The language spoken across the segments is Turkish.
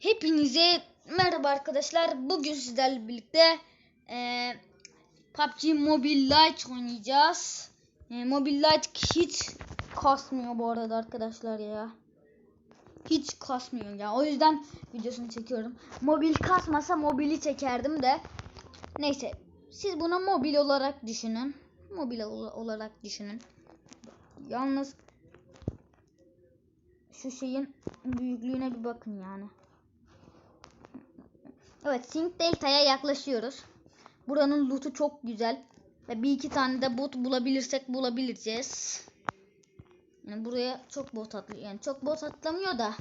Hepinize merhaba arkadaşlar. Bugün sizlerle birlikte e, PUBG Mobile Lite oynayacağız. E, Mobile Lite hiç kasmıyor bu arada arkadaşlar ya. Hiç kasmıyor ya. O yüzden videosunu çekiyorum. Mobil kasmasa mobili çekerdim de. Neyse. Siz buna mobil olarak düşünün. Mobil ol- olarak düşünün. Yalnız şu şeyin büyüklüğüne bir bakın yani. Evet Sink Delta'ya yaklaşıyoruz. Buranın loot'u çok güzel. Ve bir iki tane de bot bulabilirsek bulabileceğiz. Yani buraya çok bot atlıyor. Yani çok bot atlamıyor da.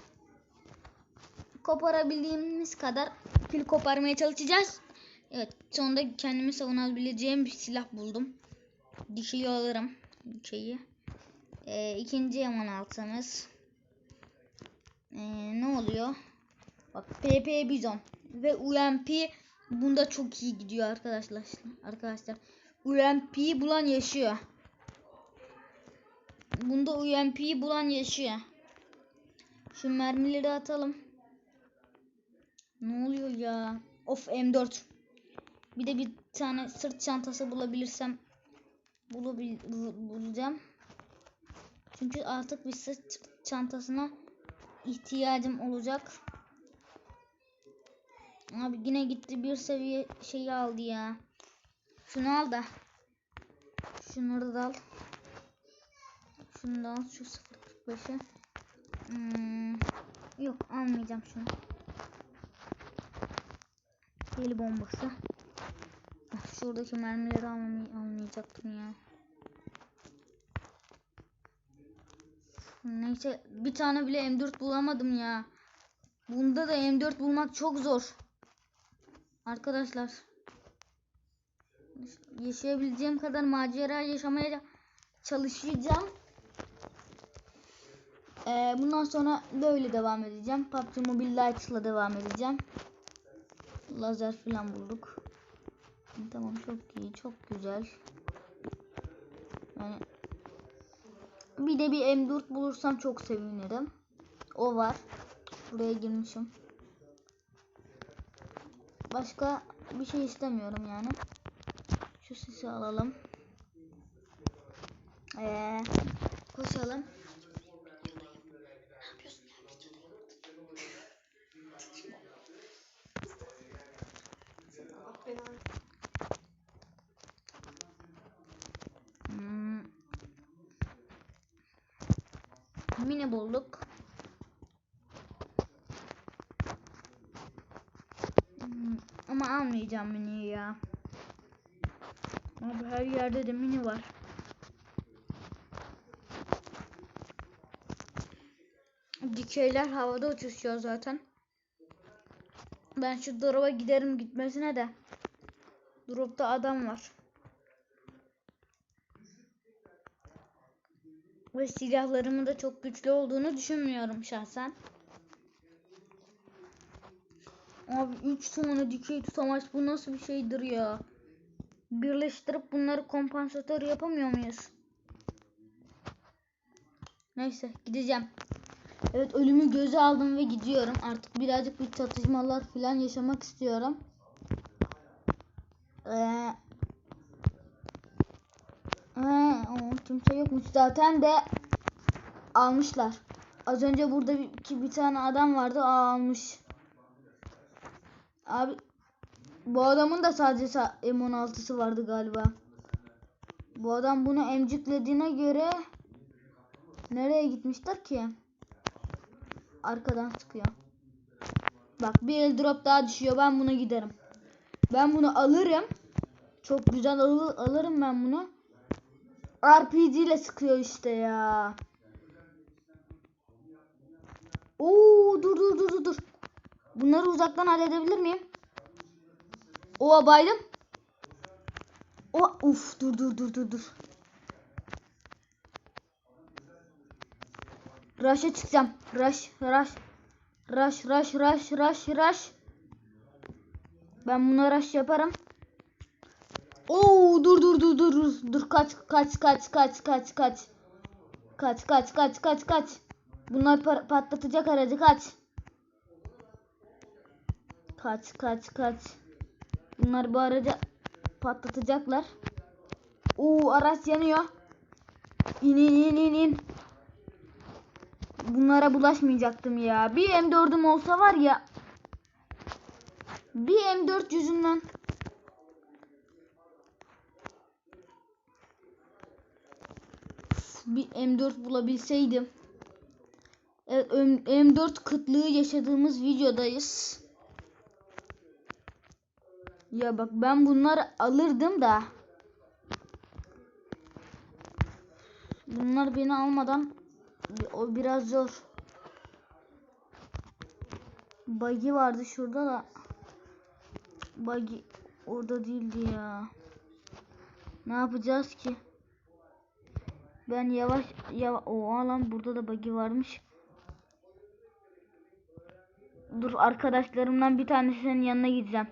Koparabildiğimiz kadar pil koparmaya çalışacağız. Evet sonunda kendimi savunabileceğim bir silah buldum. Dikeyi alırım. Dikeyi. Ee, ikinci yaman altımız. Ee, ne oluyor? Bak PP Bizon ve UMP bunda çok iyi gidiyor arkadaşlar. Arkadaşlar UMP bulan yaşıyor. Bunda UMP'yi bulan yaşıyor. Şu mermileri atalım. Ne oluyor ya? Of M4. Bir de bir tane sırt çantası bulabilirsem bulabil bul- bulacağım. Çünkü artık bir sırt çantasına ihtiyacım olacak. Abi yine gitti bir seviye şeyi aldı ya. Şunu al da. Şunları da al. Şunu da al. Şu 0.45'i. Hmm, yok almayacağım şunu. Deli bombası. Ah, Şuradaki mermileri almay almayacaktım ya. Neyse bir tane bile M4 bulamadım ya. Bunda da M4 bulmak çok zor. Arkadaşlar. Yaşayabileceğim kadar macera yaşamaya çalışacağım. Ee, bundan sonra böyle devam edeceğim. PUBG Mobile Lite'la devam edeceğim. Lazer falan bulduk. Tamam çok iyi, çok güzel. Yani bir de bir M4 bulursam çok sevinirim. O var. Buraya girmişim. Başka bir şey istemiyorum yani. Şu sisi alalım. Ee, koşalım. Hmm. Mini bulduk. Hmm, Ama almayacağım miniyi ya. Abi her yerde de mini var. Dikeyler havada uçuşuyor zaten. Ben şu drop'a giderim gitmesine de. Drop'ta adam var. Ve silahlarımın da çok güçlü olduğunu düşünmüyorum şahsen. Abi 3 tane dikey tutamaç bu nasıl bir şeydir ya? Birleştirip bunları kompansatör yapamıyor muyuz? Neyse gideceğim. Evet ölümü göze aldım ve gidiyorum. Artık birazcık bir çatışmalar falan yaşamak istiyorum. Ee, ee, kimse yokmuş zaten de almışlar. Az önce burada bir, ki bir tane adam vardı aa, almış. Abi bu adamın da sadece sa- M16'sı vardı galiba. Bu adam bunu emciklediğine göre nereye gitmişler ki? Arkadan sıkıyor. Bak bir el drop daha düşüyor. Ben buna giderim. Ben bunu alırım. Çok güzel al- alırım ben bunu. RPG ile sıkıyor işte ya. Oo dur dur dur dur. Bunları uzaktan halledebilir miyim? O baydım. O uf dur dur dur dur dur. Rush'a çıkacağım. Rush rush. Rush rush rush rush rush. Ben buna rush yaparım. Oo dur dur dur dur dur. Dur kaç kaç kaç kaç kaç kaç. Kaç kaç kaç kaç kaç. Bunlar pa- patlatacak aracı kaç. Kaç kaç kaç. Bunlar bu aracı patlatacaklar. Oo araç yanıyor. İn in in in. Bunlara bulaşmayacaktım ya. Bir M4'üm olsa var ya. Bir M4 yüzünden. Bir M4 bulabilseydim. Evet M- M4 kıtlığı yaşadığımız videodayız. Ya bak ben bunları alırdım da. Bunlar beni almadan o biraz zor. Buggy vardı şurada da. Buggy orada değildi ya. Ne yapacağız ki? Ben yavaş yavaş o lan burada da buggy varmış. Dur arkadaşlarımdan bir tanesinin yanına gideceğim.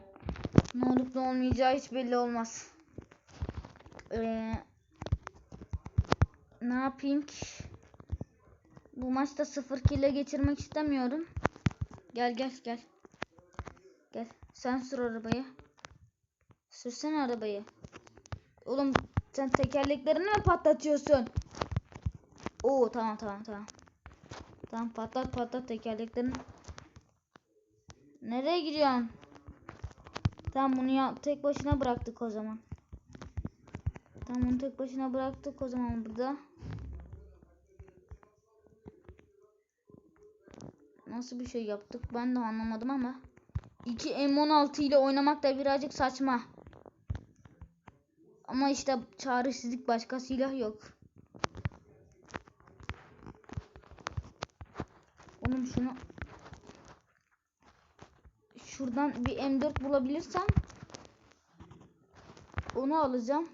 Ne olup ne olmayacağı hiç belli olmaz. Ee, ne yapayım ki? Bu maçta 0 kile geçirmek istemiyorum. Gel gel gel. Gel. Sen sür arabayı. Sürsene arabayı. Oğlum sen tekerleklerini mi patlatıyorsun? Oo tamam tamam tamam. Tamam patlat patlat tekerleklerini. Nereye gidiyorsun? Tamam bunu ya tek başına bıraktık o zaman. Tamam bunu tek başına bıraktık o zaman burada. Nasıl bir şey yaptık ben de anlamadım ama. 2 M16 ile oynamak da birazcık saçma. Ama işte çaresizlik başka silah yok. Oğlum şunu şuradan bir M4 bulabilirsem onu alacağım.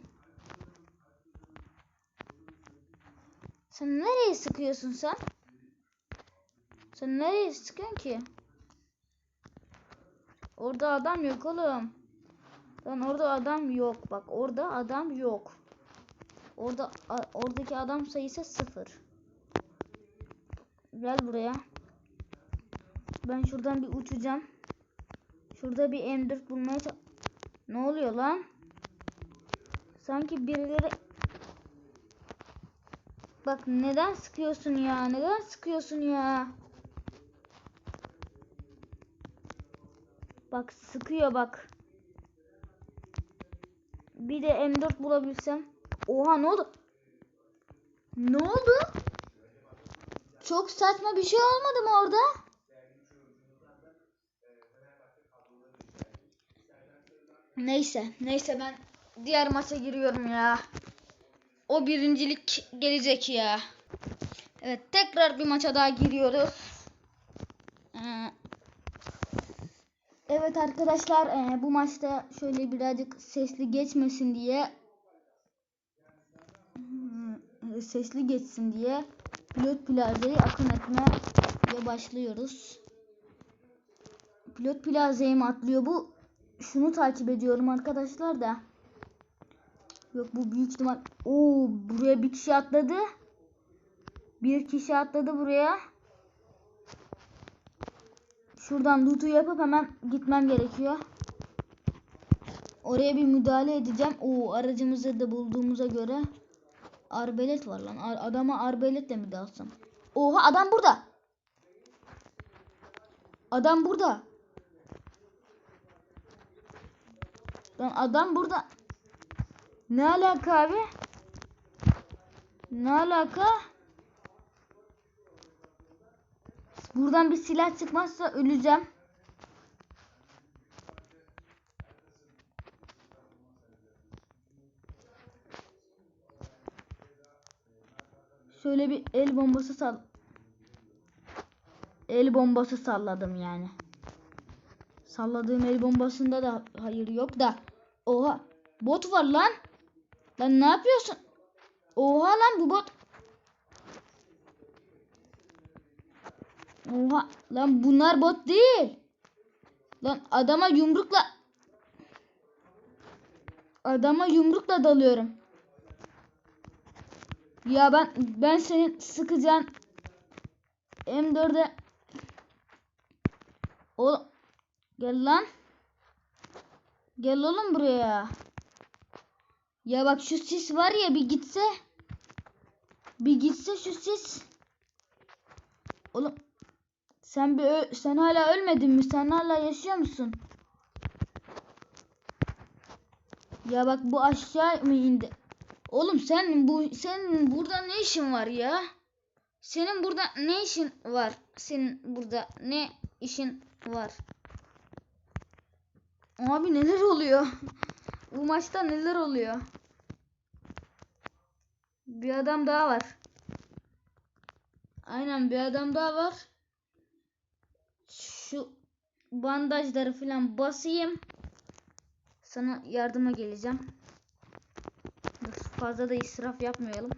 Sen nereye sıkıyorsun sen? Sen nereye sıkıyorsun ki? Orada adam yok oğlum. Lan orada adam yok. Bak orada adam yok. Orada oradaki adam sayısı sıfır. Gel buraya. Ben şuradan bir uçacağım. Şurada bir M4 bulmaya Ne oluyor lan? Sanki birileri Bak neden sıkıyorsun ya? Neden sıkıyorsun ya? Bak sıkıyor bak. Bir de M4 bulabilsem. Oha ne oldu? Ne oldu? Çok saçma bir şey olmadı mı orada? Neyse, neyse ben diğer maça giriyorum ya. O birincilik gelecek ya. Evet, tekrar bir maça daha giriyoruz. Ee, Evet arkadaşlar e, bu maçta şöyle birazcık sesli geçmesin diye hmm, sesli geçsin diye pilot plazayı akın etmeye başlıyoruz. Pilot plazayı mı atlıyor bu? Şunu takip ediyorum arkadaşlar da. Yok bu büyük ihtimal. Oo buraya bir kişi atladı. Bir kişi atladı buraya. Şuradan loot'u yapıp hemen gitmem gerekiyor. Oraya bir müdahale edeceğim. O aracımızı da bulduğumuza göre arbelet var lan. Ar- adama arbeletle mi dalsam? Oha adam burada. Adam burada. Lan adam burada. Ne alaka abi? Ne alaka? Buradan bir silah çıkmazsa öleceğim. Şöyle bir el bombası sal. El bombası salladım yani. Salladığım el bombasında da hayır yok da. Oha bot var lan. Lan ne yapıyorsun? Oha lan bu bot. Oha lan bunlar bot değil. Lan adama yumrukla adama yumrukla dalıyorum. Ya ben ben senin sıkacağın M4'e Oğlum Gel lan. Gel oğlum buraya. Ya bak şu sis var ya bir gitse. Bir gitse şu sis. Oğlum sen bir sen hala ölmedin mi? Sen hala yaşıyor musun? Ya bak bu aşağı mı indi? Oğlum sen bu senin burada ne işin var ya? Senin burada ne işin var? Senin burada ne işin var? Abi neler oluyor? Bu maçta neler oluyor? Bir adam daha var. Aynen bir adam daha var. Şu bandajları falan basayım. Sana yardıma geleceğim. Dur, fazla da israf yapmayalım.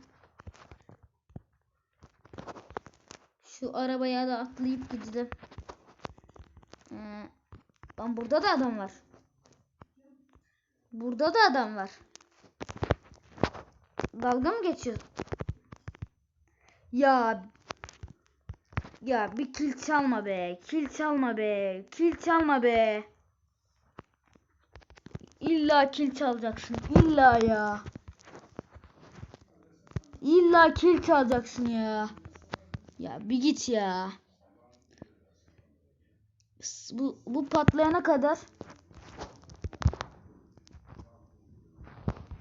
Şu arabaya da atlayıp gidelim. Ee, lan burada da adam var. Burada da adam var. Dalga mı geçiyor? Ya ya bir kil çalma be. Kil çalma be. Kil çalma be. İlla kil çalacaksın. İlla ya. İlla kil çalacaksın ya. Ya bir git ya. Bu, bu patlayana kadar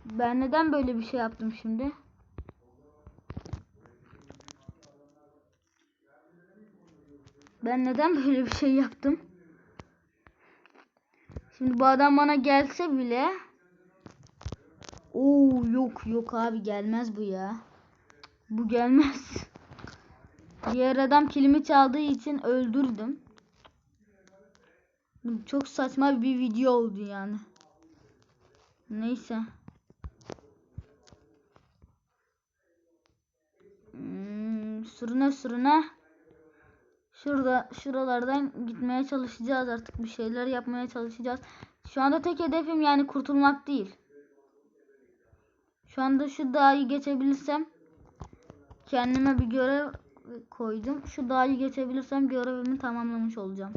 ben neden böyle bir şey yaptım şimdi? Ben neden böyle bir şey yaptım? Şimdi bu adam bana gelse bile Oo yok yok abi gelmez bu ya. Bu gelmez. Diğer adam kilimi çaldığı için öldürdüm. Çok saçma bir video oldu yani. Neyse. Hmm, sürüne sürüne. Şurada şuralardan gitmeye çalışacağız artık bir şeyler yapmaya çalışacağız. Şu anda tek hedefim yani kurtulmak değil. Şu anda şu dağı geçebilirsem kendime bir görev koydum. Şu dağı geçebilirsem görevimi tamamlamış olacağım.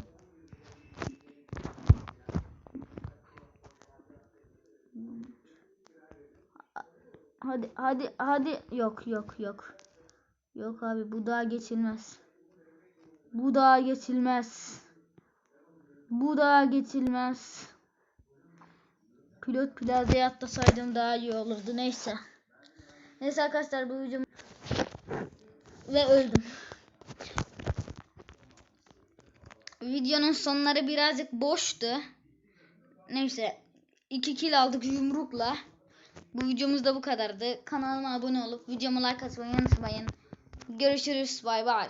Hadi hadi hadi yok yok yok. Yok abi bu dağ geçilmez. Bu dağ geçilmez. Bu dağ geçilmez. Pilot plazaya atlasaydım daha iyi olurdu. Neyse. Neyse arkadaşlar bu videom ve öldüm. Videonun sonları birazcık boştu. Neyse. 2 kill aldık yumrukla. Bu videomuz da bu kadardı. Kanalıma abone olup videomu like atmayı unutmayın. Görüşürüz. Bay bay.